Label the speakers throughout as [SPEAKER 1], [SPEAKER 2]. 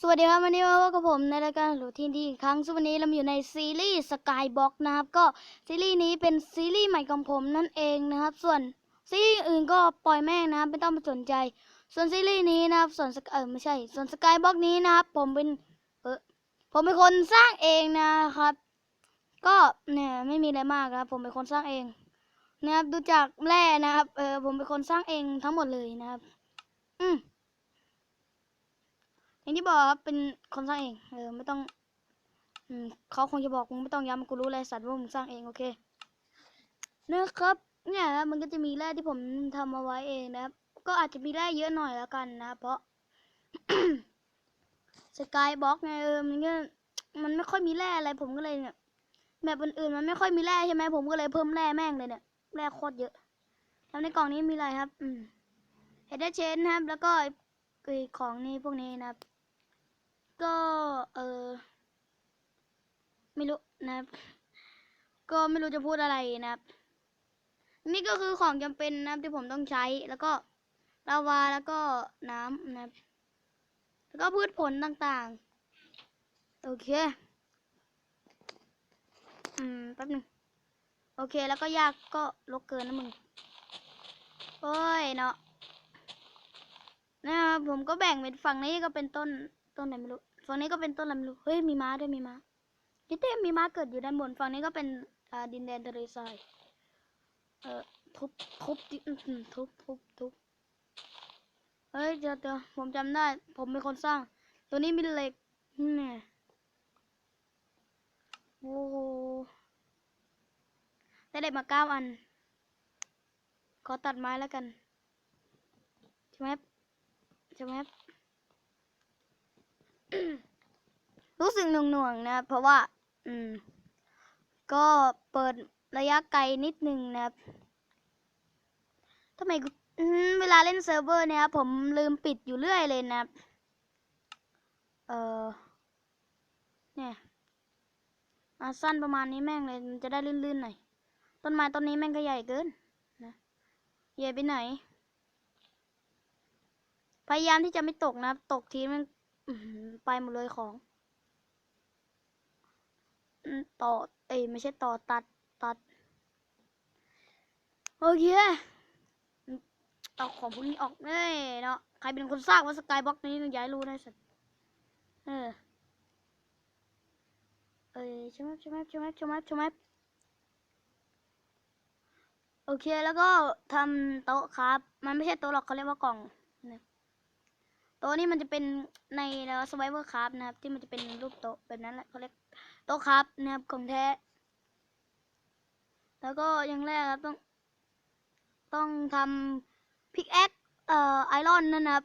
[SPEAKER 1] สวัสดีครับวันนี้มาพบกับผมในรายการหลูทีนทีอีกครั้งซึ่งวันนี้เราอยู่ในซีรีส์สกายบ็อกนะครับ ก็ซีรีส์นี้เป็นซีรีส์ใหม่ของผมนั่นเองนะครับ ส่วนซีรีส์อื่นก็ปล่อยแม่งนะครับไม่ต้องไปสนใจ ส่วนซีรีส์นี้นะครับส่วนสกเออไม่ใช่ ส่วนสกายบ็อกนี้นะครับ ผมเป็นเออผมเป็นคนสร้างเองนะครับ ก็เนี่ยไม่มีอะไรมากครับ ผมเป็นคนสร้างเองนะครับดูจากแร่นะครับเออผมเป็นคนสร้างเองทั้งหมดเลยนะครับ อืม อย่างที่บอกครับเป็นคนสร้างเองเออไม่ต้องอืมเขาคงจะบอกมึงไม่ต้องย้ำกูรู้เลยสัตว์ว่ามึงสร้างเองโอเคนะครับ เนี่ยมันก็จะมีแร่ที่ผมทำเอาไว้เองนะครับ ก็อาจจะมีแร่เยอะหน่อยแล้วกันนะ เพราะสกายบล็อกไงเออมันก็มันไม่ค่อยมีแร่อะไรผมก็เลยเนี่ยแบบอื่นๆมันไม่ค่อยมีแร่ใช่ไหมผมก็เลยเพิ่มแร่แม่งเลยเนี่ยแร่โคตรเยอะ แล้วในกล่องนี้มีอะไรครับ อืมเฮดเดอร์เชนนะครับ แล้วก็ไอ้ของนี่พวกนี้นะครับ ก็เออไม่รู้นะครับ ก็ไม่รู้จะพูดอะไรนะครับ นี่ก็คือของจำเป็นนะครับที่ผมต้องใช้แล้วก็ลาวาแล้วก็น้ำนะครับ แล้วก็พืชผลต่างๆ โอเค อืมแป๊บหนึงโอเคแล้วก็ยากก็ลกเกินนะมึงโอ้ยเนาะนะครับผมก็แบ่งเป็นฝั่งนี้ก็เป็นต้นต้นไหนไม่รู้ ฝั่งนี้ก็เป็นต้นอะไรไม่รู้เฮ้ยมีม้าด้วยมีม้านี่เต้มีม้าเกิดอยู่ด้านบนฝั่งนี้ก็เป็นดินแดนทะเลทรายเอ่อทุบทุบทุบทุบทุบเฮ้ยเดี๋ยวเดี๋ยวผมจำได้ ผมเป็นคนสร้าง ตัวนี้มีเหล็กนี่โอ้โหได้เหล็กมาเก้าอัน ขอตัดไม้แล้วกันใช่ไหมใช่ไหม รู้สึกหน่วงๆนะ เพราะว่า อืม ก็เปิดระยะไกลนิดนึงนะครับทำไมเวลาเล่นเซิร์ฟเวอร์เนี่ยครับผมลืมปิดอยู่เรื่อยเลยนะ เออเนี่ยอะสั้นประมาณนี้แม่งเลยมันจะได้ลื่นๆหน่อย ต้นไม้ต้นนี้แม่งก็ใหญ่เกินนะใหญ่ไปไหน พยายามที่จะไม่ตกนะ ตกทีมันไปหมดเลยของ ต่อ เอ้ยไม่ใช่ต่อตัดตัด โอเคอืมเอาของพวกนี้ออกเอ้ยเนาะใครเป็นคนสร้างว่าสกายบล็อกนี้ต้องย้ายรู้นะสัตว์เออเอ้ยช่ไหมใช่ไหมใช่ไหมใช่ไหมใช่ไหมโอเคแล้วก็ทำโต๊ะครับ มันไม่ใช่โต๊ะหรอกเขาเรียกว่ากล่องนะโต๊ะนี่มันจะเป็นในแล้วสไวเวอร์ครับนะครับ ที่มันจะเป็นรูปโต๊ะแบบนั้นแหละเขาเรียก โต๊ะครับนะครับของแท้ แล้วก็อย่างแรกครับต้อง ต้องทำพิกแอคเอ่อไอรอนนั่นนะครับ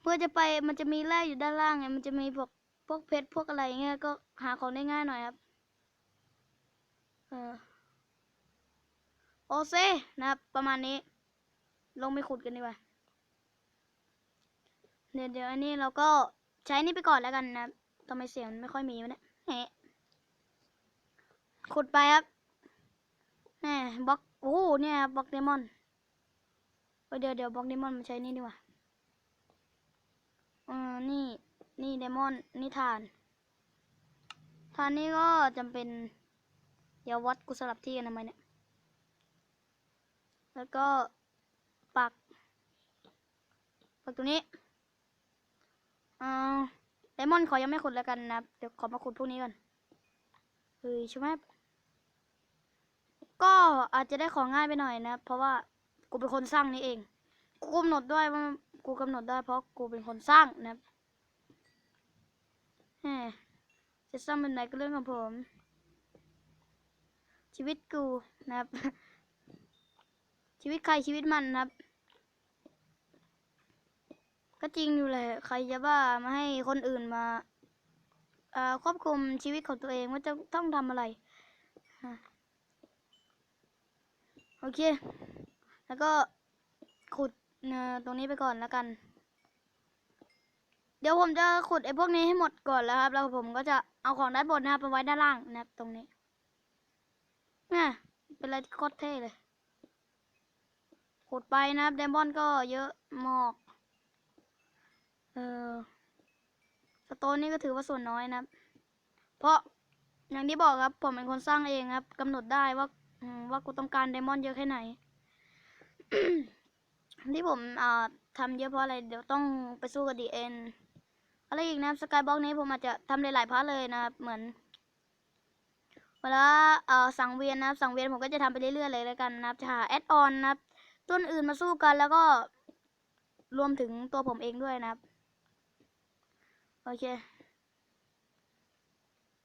[SPEAKER 1] เพื่อจะไปมันจะมีแร่อยู่ด้านล่างไงมันจะมีพวกพวกเพชรพวกอะไรเงี้ยก็หาของได้ง่ายหน่อยครับเออโอเซนะครับ ประมาณนี้ ลงไปขุดกันดีกว่าเดี๋ยวเดี๋ยวอันนี้เราก็ใช้นี่ไปก่อนแล้วกันนะครับทำไมเสียงมันไม่ค่อยมีวะเนี่ยแหะ ขุดไปครับแหมบล็อกโอ้โหเนี่ยบล็อกเดมอนเดี๋ยวเดี๋ยวบล็อกเดมอนมันใช้นี่ดีกว่าเออนี่นี่เดมอนนี่ฐานฐานนี่ก็จำเป็นเดี๋ยววัดกูสลับที่กันทำไมเนี่ย แล้วก็ปักปักตรงนี้อ่า มอนด์ขอยังไม่ขุดแล้วกันนะเดี๋ยวขอมาขุดพวกนี้ก่อนเฮ้ยใช่ไหมก็อาจจะได้ของง่ายไปหน่อยนะ เพราะว่ากูเป็นคนสร้างนี่เอง กูกำหนดด้วยว่ากูกำหนดได้เพราะกูเป็นคนสร้างนะแหมจะสร้างเป็นไหนก็เรื่องของผม ชีวิตกูนะครับ ชีวิตใครชีวิตมันนะครับ ก็จริงอยู่แหละใครจะบ้ามาให้คนอื่นมาเอ่อควบคุมชีวิตของตัวเองว่าจะต้องทำอะไรโอเค แล้วก็ขุดตรงนี้ไปก่อนแล้วกัน เดี๋ยวผมจะขุดไอ้พวกนี้ให้หมดก่อนแล้วครับ แล้วผมก็จะเอาของด้านบนนะครับไปไว้ด้านล่างนะครับตรงนี้เนี่ยเป็นอะไรที่โคตรเท่เลย ขุดไปนะครับไดมอนด์ก็เยอะหมาก เออโตนนี่ก็ถือว่าส่วนน้อยนะครับ เพราะอย่างที่บอกครับ ผมเป็นคนสร้างเองครับกำหนดได้ว่าว่ากูต้องการไดมอนด์เยอะแค่ไหน ที่ผมอ่าทำเยอะเพราะอะไร เดี๋ยวต้องไปสู้กับดีเอ็นอะไรอีกนะครับสกายบ็อกนี้ผมอาจจะทำหลายๆพาร์ทเลยนะครับ เหมือนเวลาเอ่อสังเวียนนะครับ สังเวียนผมก็จะทำไปเรื่อยๆเลยแล้วกันนะครับจะหาแอดออนนะครับต้นอื่นมาสู้กันแล้วก็รวมถึงตัวผมเองด้วยนะครับ โอเค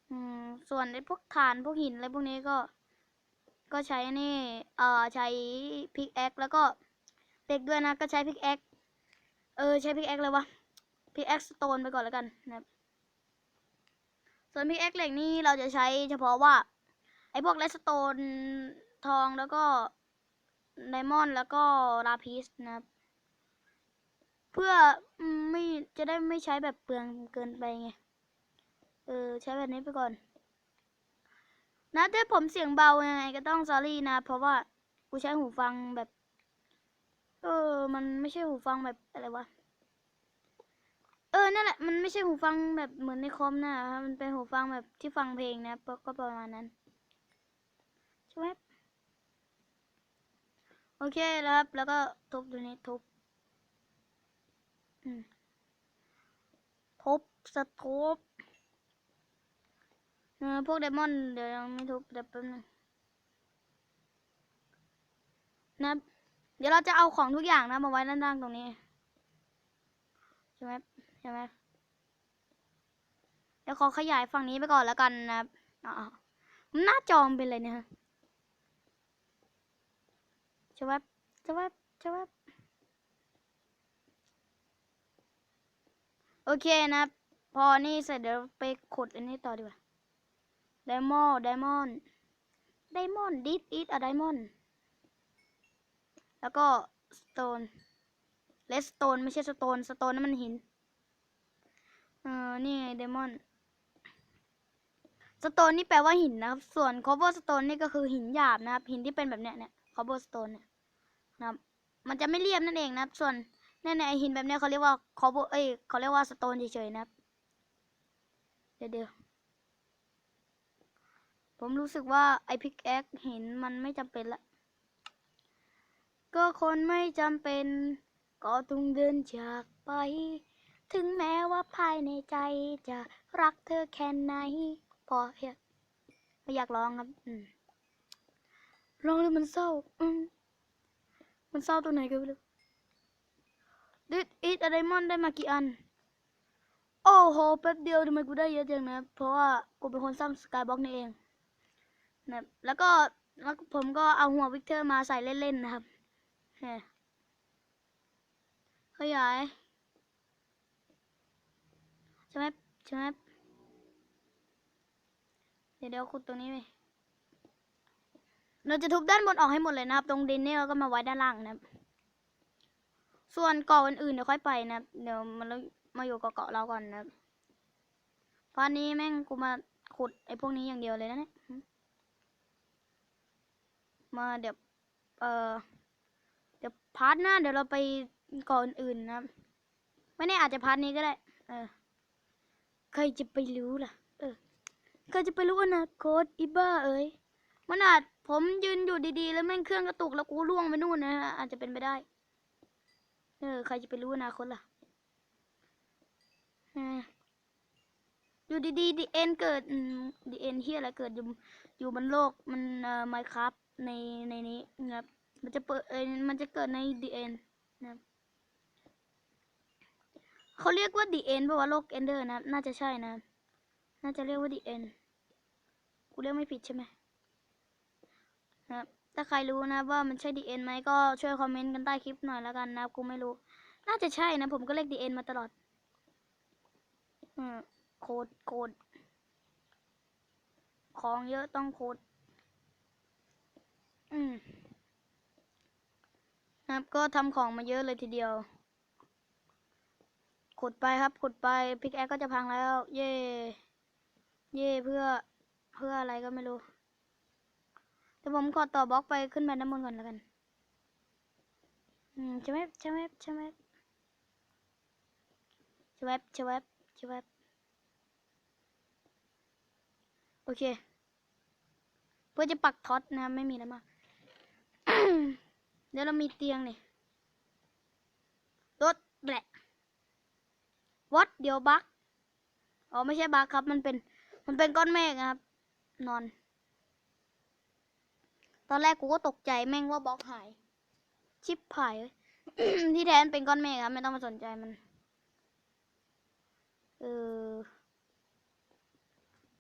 [SPEAKER 1] อืม ส่วนไอ้พวกฐานพวกหินอะไรพวกนี้ก็ ก็ใช้นี่ เอ่อ ใช้พิกแอคแล้วก็เหล็กด้วยนะ ก็ใช้พิกแอคเออ ใช้พิกแอคเลยวะพิกแอคสโตนไปก่อนแล้วกันนะครับ ส่วนพิกแอคเหล็กนี่เราจะใช้เฉพาะว่า ไอ้พวกเลสโตนทองแล้วก็ไดมอนด์แล้วก็ลาพิสนะครับ พื่อไม่จะได้ไม่ใช้แบบเปลืองเกินไปไง เออ ใช้แบบนี้ไปก่อน นะถ้าผมเสียงเบายังไงก็ต้อง sorry นะ เพราะว่ากูใช้หูฟังแบบ เออ มันไม่ใช่หูฟังแบบอะไรวะ เออ นั่นแหละ มันไม่ใช่หูฟังแบบเหมือนในคอมนะ มันเป็นหูฟังแบบที่ฟังเพลงนะ ก็ประมาณนั้นใช่ไหมโอเคแล้วครับ แล้วก็ทุบตัวนี้ทุบ ทุบสทุบเออพวกไดมอนเดี๋ยวยังไม่ทุบเดี๋ยวแป๊บนึงนะเดี๋ยวเราจะเอาของทุกอย่างนะมาไว้ด้านล่างตรงนี้ใช่ไหมใช่ไหมเดี๋ยวขอขยายฝั่งนี้ไปก่อนแล้วกันนะอ๋อมันหน้าจอมนเป็นเลยเนี่ยฮะจะแวบจะแวบจะแวบ โอเคนะ พอนี่เสร็จเดี๋ยวไปขุดอันนี้ต่อดีกว่าไดมอนด์ไดมอนด์ไดมอนด์ดิสอิทอะไดมอนด์แล้วก็สโตนเลสโตนไม่ใช่สโตนสโตนนั่นมันหิน เออนี่ไงไดมอนด์สโตนนี่แปลว่าหินนะครับ ส่วน cover stone นี่ก็คือหินหยาบนะครับ หินที่เป็นแบบเนี้ยเนี่ย cover stone เนี่ยนะครับ มันจะไม่เรียบนั่นเองนะครับ ส่วน นี่ยเนี่ยไอหินแบบเนี้ยเขาเรียกว่า cover เอ้ยเขาเรียกว่า stone เฉยๆนะครับ เดี๋ยวเดี๋ยวผมรู้สึกว่าไอพิกแอคหินมันไม่จำเป็นละ ก็คนไม่จำเป็น ก็ต้องเดินจากไป ถึงแม้ว่าภายในใจจะรักเธอแค่ไหน พอเฮียไม่อยากร้องครับอืมร้องแล้วมันเศร้าอืมมันเศร้าตัวไหนกันไม่รู้ ดิดอิทอะไรมอนได้มากี่อัน โอ้โห แป๊บเดียวทำไมกูได้เยอะจังนะ เพราะว่ากูเป็นคนสร้างสกายบ็อกนี่เองนะแล้วก็แล้วผมก็เอาหัววิกเตอร์มาใส่เล่นๆนะครับเฮ้ขยายใช่ไหมใช่ไหมเดี๋ยวเดี๋ยวขุดตรงนี้ไปเราจะทุบด้านบนออกให้หมดเลยนะครับ ตรงดินนี่เราก็มาไว้ด้านล่างนะครับ ส่วนเกาะอื่นๆเดี๋ยวค่อยไปนะเดี๋ยวมันมาอยู่กับเกาะเราก่อนนะพราะอันนี้แม่งกูมาขุดไอ้พวกนี้อย่างเดียวเลยนะเนี่ยมาเดี๋ยวเออเดี๋ยวพาร์ทหน้าเดี๋ยวเราไปเกาะอื่นๆนะไม่แน่อาจจะพาร์ทนี้ก็ได้ เออใครจะไปรู้ล่ะ เออใครจะไปรู้อนาคตอีบ้าเอ้ยมันอาจผมยืนอยู่ดีๆ แล้วแม่งเครื่องกระตุกแล้วกูล่วงไปนู่นนะอาจจะเป็นไปได้ เออ ใครจะไปรู้อนาคตล่ะออยู่ดีๆดีเอ็นเกิดดีเอ็นเฮียอะไรเกิดอยู่อยู่บนโลกมันเอ่อไมครับในในนี้นะครับมันจะเปิดเอยมันจะเกิดในดีเอ็นนะครับเขาเรียกว่าดีเอ็นเพราะว่าโลกเอนเดอร์นะ น่าจะใช่นะ น่าจะเรียกว่าดีเอ็นกูเรียกไม่ผิดใช่ไหมนะครับ ถ้าใครรู้นะว่ามันใช่ดีเอ็นไหมก็ช่วยคอมเมนต์กันใต้คลิปหน่อยแล้วกันนะครับกูไม่รู้ น่าจะใช่นะ ผมก็เรียกดีเอ็นมาตลอดอืมโคดโคดของเยอะต้องโคดอืมนะครับก็ทำของมาเยอะเลยทีเดียว ขุดไปครับ ขุดไปพิกแอคก็จะพังแล้ว เย่เย่เพื่อเพื่ออะไรก็ไม่รู้ เดี๋ยวผมขอต่อบล็อกไปขึ้นไปด้านบนก่อนแล้วกัน อืมชะแวบชะแวบชะแวบชะแวบชะแวบชะแวบโอเค เพื่อจะปักท็อตนะไม่มีอะไรมากเดี๋ยวเรามีเตียงนี่รถแบละวัดเดี๋ยวบักอ๋อไม่ใช่บักครับ มันเป็น มันเป็นก้อนเมฆนะครับ นอน ตอนแรกกูก็ตกใจแม่งว่าบล็อกหาย ชิปหาย ที่แทนเป็นก้อนเมฆครับ ไม่ต้องมาสนใจมัน เออ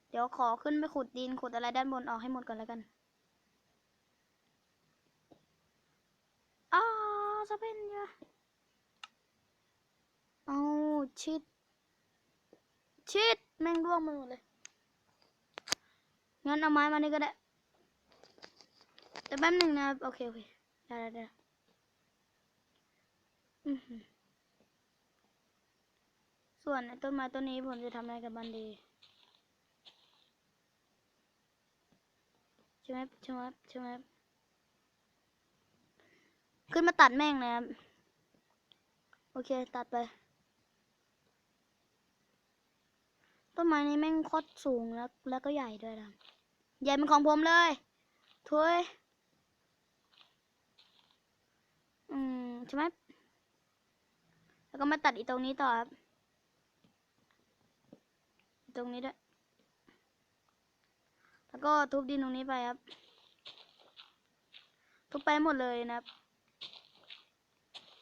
[SPEAKER 1] เดี๋ยวขอขึ้นไปขุดดินขุดอะไรด้านบนออกให้หมดก่อนแล้วกันอ้าวจะเป็นยะเอาชิด ชิด แม่งร่วงมาหมดเลย งั้นเอาไม้มานี่ก็ได้ แต่แป๊บหนึ่งนะโอเคโอเคได้ได้ได้อืส่วนต้นไม้ต้นนี้ผมจะทำอะไรกับมันดีใช่ไหมใช่ไหมใช่ไหมขึ้นมาตัดแม่งนะครับ โอเค ตัดไป ต้นไม้นี้แม่งโคตรสูงแล้ว แล้วก็ใหญ่ด้วยนะใหญ่เป็นของผมเลย ถ้วย อืมใช่ไหมแล้วก็มาตัดอีตรงนี้ต่อครับ ตรงนี้ด้วย แล้วก็ทุบดินตรงนี้ไปครับ ทุบไปหมดเลยนะครับ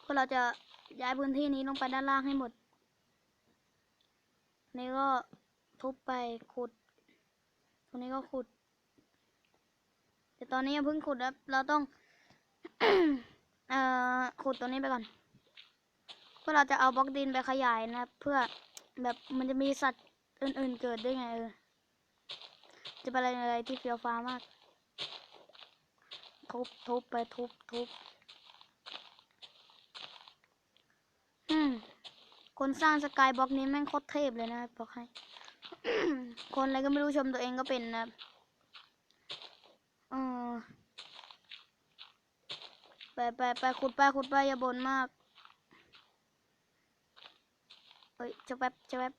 [SPEAKER 1] เพื่อเราจะย้ายพื้นที่นี้ลงไปด้านล่างให้หมด นี่ก็ทุบไปขุด ตรงนี้ก็ขุด แต่ตอนนี้ยังเพิ่งขุดครับ เราต้อง เอ่อขุดตรงนี้ไปก่อน เพื่อเราจะเอาบล็อกดินไปขยายนะเพื่อแบบมันจะมีสัตว์อื่น ๆ เกิดด้วยไงเออ จะเป็นอะไรอะไรที่เฟี้ยวฟ้ามาก ทุบทุบไปทุบทุบอืม คนสร้างสกายบล็อกนี้แม่งโคตรเทพเลยนะบอกให้ คนอะไรก็ไม่รู้ชมตัวเองก็เป็นนะเออ ไปไปไปขุดไปขุดไปอย่าบ่นมากเฮ้ยจะแป๊บจะแป๊บ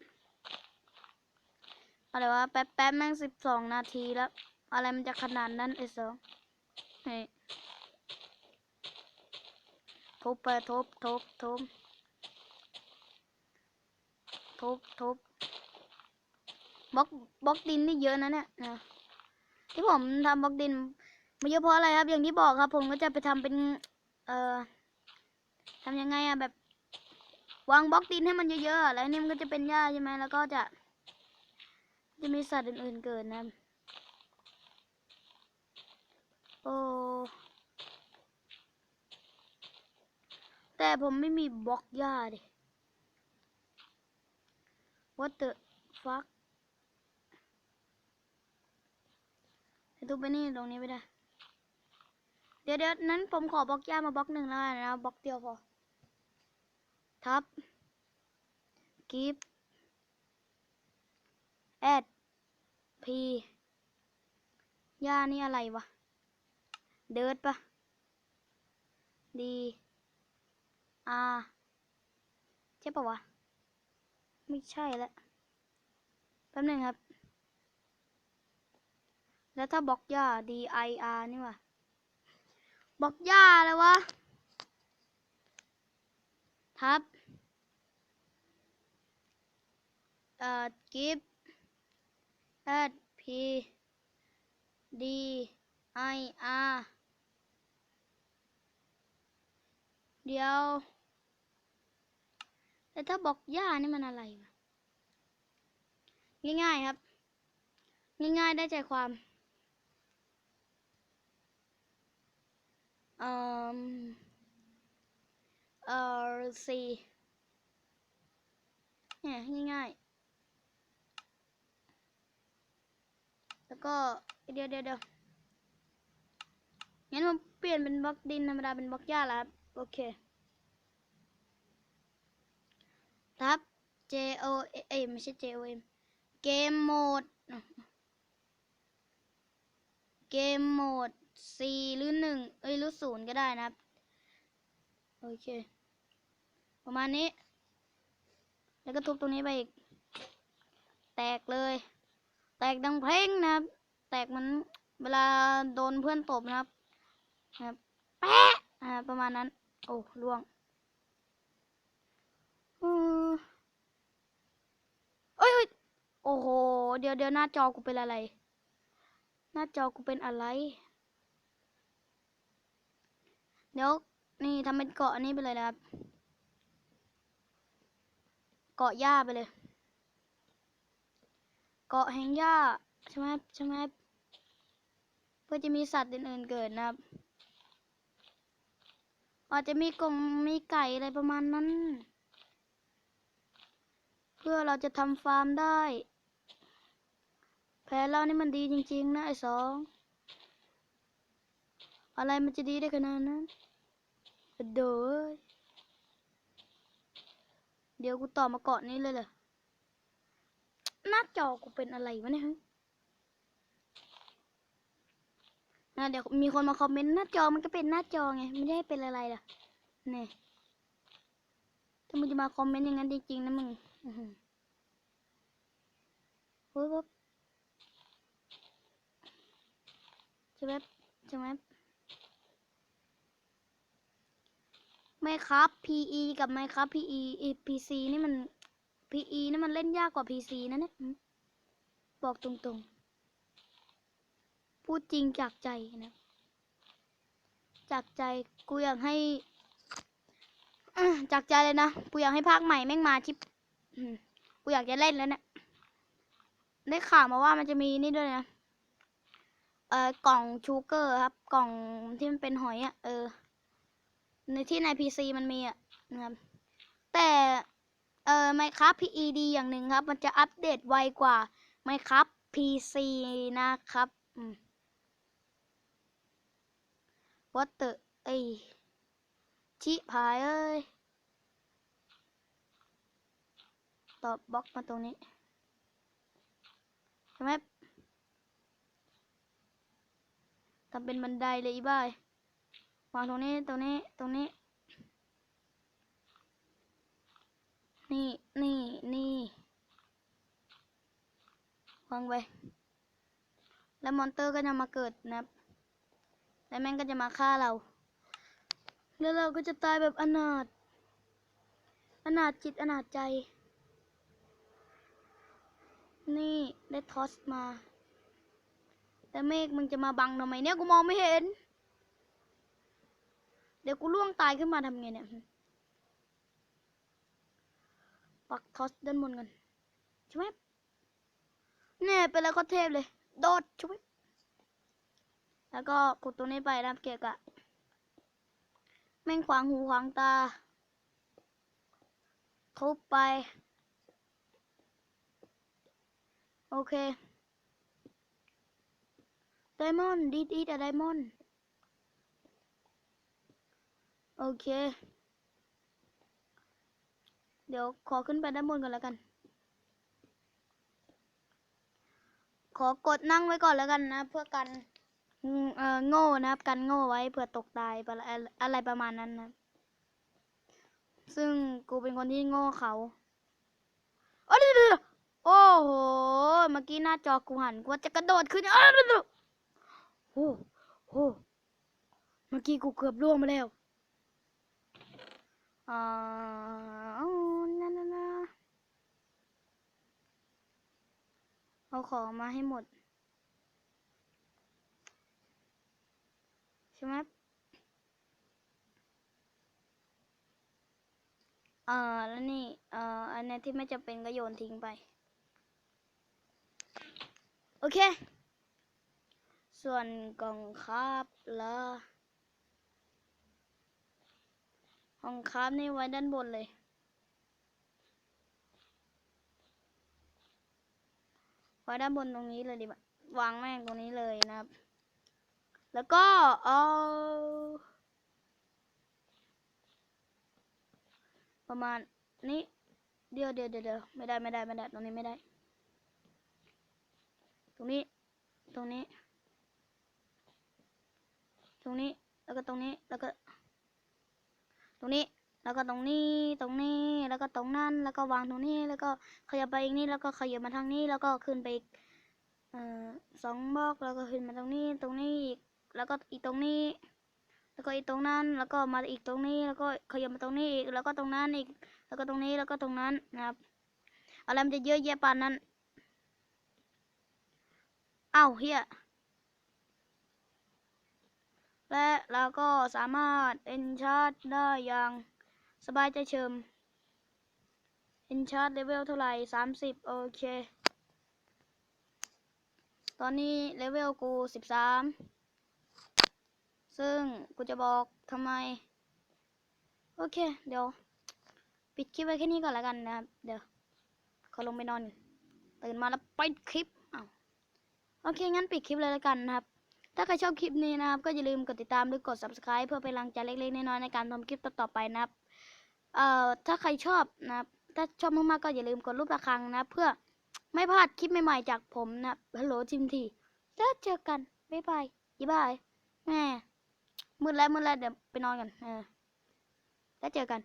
[SPEAKER 1] อะไรวะแป๊บแป๊บแม่งสิบสองนาทีแล้ว อะไรมันจะขนาดนั้นไอ้สองเฮ้ยทุบไปทุบทุบทุบทุบทุบบล็อกบล็อกดินนี่เยอะนะเนี่ยนะที่ผมทำบล็อกดิน มาเยอะเพราะอะไรครับ อย่างที่บอกครับ ผมก็จะไปทำเป็น เอ่อทำยังไงอะแบบวางบล็อกดินให้มันเยอะๆอะแล้วนี่มันก็จะเป็นหญ้าใช่ไหมแล้วก็จะ จะมีสัตว์อื่นๆเกิดนะ โอ้ แต่ผมไม่มีบล็อกหญ้าดิ What the fuck ให้ทุบไปนี่ตรงนี้ไม่ได้ ดี๋ยวเดี๋ยวนั้นผมขอบล็อกหญ้ามาบล็อกหนึ่งแล้วนะบล็อกเดียวพอ ทับกิฟแอดพีย่านี่อะไรวะ เดิร์ดปะดีอาใช่ปะวะ ไม่ใช่แล้วแป๊บหนึงครับ แล้วถ้าบล็อกย่า D I R นี่วะ บอกย่าอะไรวะ ทับ เอ่อ กิฟ add p d i r เดี๋ยวแต่ถ้าบอกย่านี่มันอะไรวะง่ายๆครับ ง่ายๆได้ใจความ เอ่อเอ่อ c เนี่ยง่ายๆ แล้วก็เดี๋ยวเดี๋ยวเดี๋ยวงั้นผมเปลี่ยนเป็นบล็อกดินธรรมดาเป็นบล็อกหญ้าแล้วครับโอเคทับ J O เอ้ยไม่ใช่ J O M เกมโหมด เกมโหมด C หรือหนึ่งเอ้ยหรือศูนย์ก็ได้นะครับ โอเค ประมาณนี้ แล้วก็ทุบตรงนี้ไปอีก แตกเลย แตกดังเพลงนะครับ แตกมันเวลาโดนเพื่อนตบนะครับนะครับแปะอ่าประมาณนั้น โอ้ล่วงเอ้ยโอ้โห เดี๋ยวเดี๋ยวหน้าจอกูเป็นอะไร หน้าจอกูเป็นอะไร เดี๋ยวนี่ทำเป็นเกาะนนี้ไปเลยนะครับ เกาะหญ้าไปเลย เกาะแห่งหญ้าใช่ไหมใช่ไหมเพื่อจะมีสัตว์อื่นๆเกิดนะครับ อาจจะมีกงมีไก่อะไรประมาณนั้น เพื่อเราจะทำฟาร์มได้ แผนเรานี่มันดีจริง ๆ นะไอ้สอง อะไรมันจะดีได้ขนาดนั้น โดยเดี๋ยวกูต่อมาเกาะนี้เลยเหรอหน้าจอกูเป็นอะไรวะเนี่ยฮะนะเดี๋ยวมีคนมาคอมเมนต์หน้าจอมันก็เป็นหน้าจอไงไม่ได้เป็นอะไรล่ะนี่ถ้ามึงจะมาคอมเมนต์อย่างนั้นจริงๆนะมึงอื้อหือโอ้ยบ๊บใช่ไหมใช่ไหม ไม่ครับ PE กับไม่ครับ PE PC นี่มัน PE นี่มันเล่นยากกว่า PC นะเนี่ยบอกตรงๆ พูดจริงจากใจนะ จากใจกูอยากให้จากใจเลยนะกูอยากให้ภาคใหม่แม่งมาชิปกูอยากจะเล่นแล้วเนี่ยได้ข่าวมาว่ามันจะมีนี่ด้วยนะ เอ่อกล่องชูเกอร์ครับ กล่องที่มันเป็นหอยอะ่ะ เออ ในที่ในพีซีมันมีอะนะครับ แต่เอ่อ Minecraft PE ดีอย่างหนึ่งครับ มันจะอัปเดตไวกว่า Minecraft PC นะครับอืม What the เอ้ยชิพายเอ้ยตอบบล็อกมาตรงนี้ใช่ไหมทำเป็นบันไดเลยอีบ้าย วางตรงนี้ตรงนี้ตรงนี้ นี่นี่นี่วางไว้แล้วมอนเตอร์ก็จะมาเกิดนะครับแล้วแม่งก็จะมาฆ่าเรา แล้วเราก็จะตายแบบอนาถอนาถจิตอนาถใจ นี่ได้ทอสมา แต่เมฆมึงจะมาบังทำไมเนี่ยกูมองไม่เห็น เดี๋ยวกูล่วงตายขึ้นมาทำไงเนี่ย ปักทอสด้านบนกันใช่ไหมเนี่ยเป็นแล้วก็เทพเลย โดดช่วยแล้วก็ขุดตรงนี้ไปนะเกะกะ แม่งขวางหูขวางตาทุบไป โอเคไดมอนด์ดีดีแต่ไดมอนด์ โอเค เดี๋ยวขอขึ้นไปด้านบนก่อนแล้วกัน ขอกดนั่งไว้ก่อนแล้วกันนะ เพื่อกันเอ่อโง่นะครับ กันโง่ไว้เผื่อตกตายอะไรอะไรประมาณนั้นนะซึ่งกูเป็นคนที่โง่เขาเอ้ยโอ้โห เมื่อกี้หน้าจอกูหันกูจะกระโดดขึ้นอ้ยเดี๋ยวโอ้โห เมื่อกี้กูเกือบล่วงมาแล้ว นั่นนั่นนะเอาของมาให้หมด ใช่ไหมเอ่อแล้วนี่ เอ่ออันนี้ที่ไม่จำเป็นก็โยนทิ้งไป โอเค ส่วนกล่องคาบละ ห้องคาบนี่ไว้ด้านบนเลย ไว้ด้านบนตรงนี้เลยดีกว่าวางแม่งตรงนี้เลยนะครับ แล้วก็เอาประมาณนี้เดี๋ยวเดี๋ยวเดี๋ยวเดี๋ยวไม่ได้ไม่ได้ไม่ได้ตรงนี้ไม่ได้ ตรงนี้ ตรงนี้ ตรงนี้แล้วก็ตรงนี้แล้วก็ ตรงนี้ แล้วก็ตรงนี้ ตรงนี้ แล้วก็ตรงนั้น แล้วก็วางตรงนี้ แล้วก็ขยับไปอีกนี่แล้วก็ขยับมาทางนี้ แล้วก็ขึ้นไปอีกสองบล็อก แล้วก็ขึ้นมาตรงนี้ ตรงนี้อีก แล้วก็อีกตรงนี้ แล้วก็อีกตรงนั้น แล้วก็มาอีกตรงนี้ แล้วก็ขยับมาตรงนี้อีก แล้วก็ตรงนั้นอีก แล้วก็ตรงนี้ แล้วก็ตรงนั้นนะครับ อะไรมันจะเยอะแยะปานนั้น อ้าวเฮีย และเราก็สามารถเอนชาร์ได้อย่างสบายใจเฉิมเอนชาร์เลเวลเท่าไหร่สามสิบโอเค ตอนนี้เลเวลกูสิบสามซึ่งกูจะบอกทำไม โอเค เดี๋ยว ปิดคลิปไว้แค่นี้ก่อนแล้วกันนะครับ เดี๋ยวขอลงไปนอนก่อนตื่นมาแล้วปิดคลิปอ้าวโอเค งั้นปิดคลิปเลยแล้วกันนะครับ ถ้าใครชอบคลิปนี้นะครับ ก็อย่าลืมกดติดตามหรือกด subscribe เพื่อเป็นกำลังใจเล็กๆน้อยๆในการทำคลิปต่อๆไปนะครับ เอ่อถ้าใครชอบนะครับ ถ้าชอบมากๆก็อย่าลืมกดรูประฆังนะเพื่อไม่พลาดคลิปใหม่ๆจากผมนะฮัลโหลจิมทีแล้วเจอกันบ๊ายบายบ๊ายบายแม่มืดแล้วมืดแล้วเดี๋ยวไปนอนกันเออแล้วเจอกัน